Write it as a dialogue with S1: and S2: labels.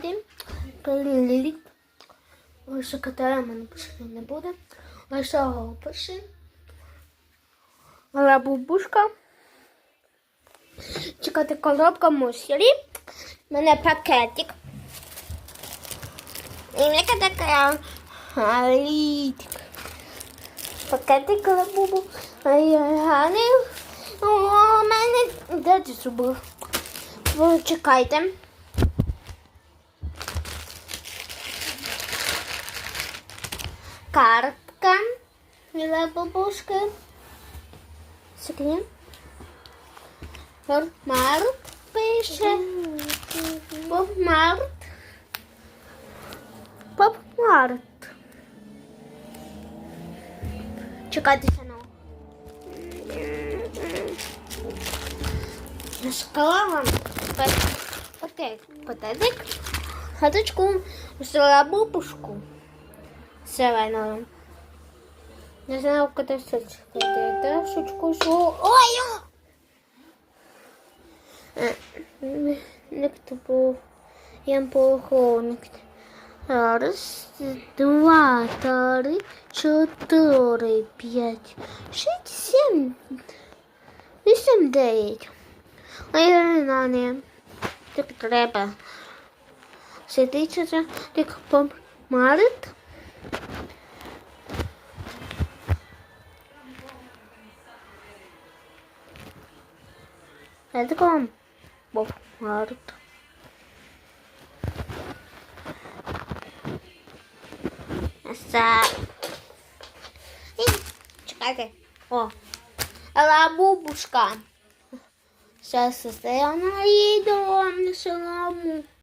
S1: чекайте. Лілік. Лише Катерина мене пишити не буде. Лише Гол пиши. Лабубушка. Чекайте, коробка мусорі. У мене пакетик. І мені така галітик. Пакетик лабубу. Гарний. У мене ти зубив? Ви чекайте. Картка для бабушки. Секрет. Март пише. Поп Март. Поп Март. Чекайте сано. Я сказала вам пакет, пакетик, хаточку, взяла бабушку зеленою. Не знаю, куди все чекати. Ташечку, що... Ой! Е, Не був. Я полковник. Раз, два, три, чотири, п'ять, шість, сім, вісім, дев'ять. Ой, на не. Так треба. Сидиться, так помарить. Welkom. Bob Hart. Essa. Ih, чекайте. О. Лабубушка. Сейчас я наїду на солому.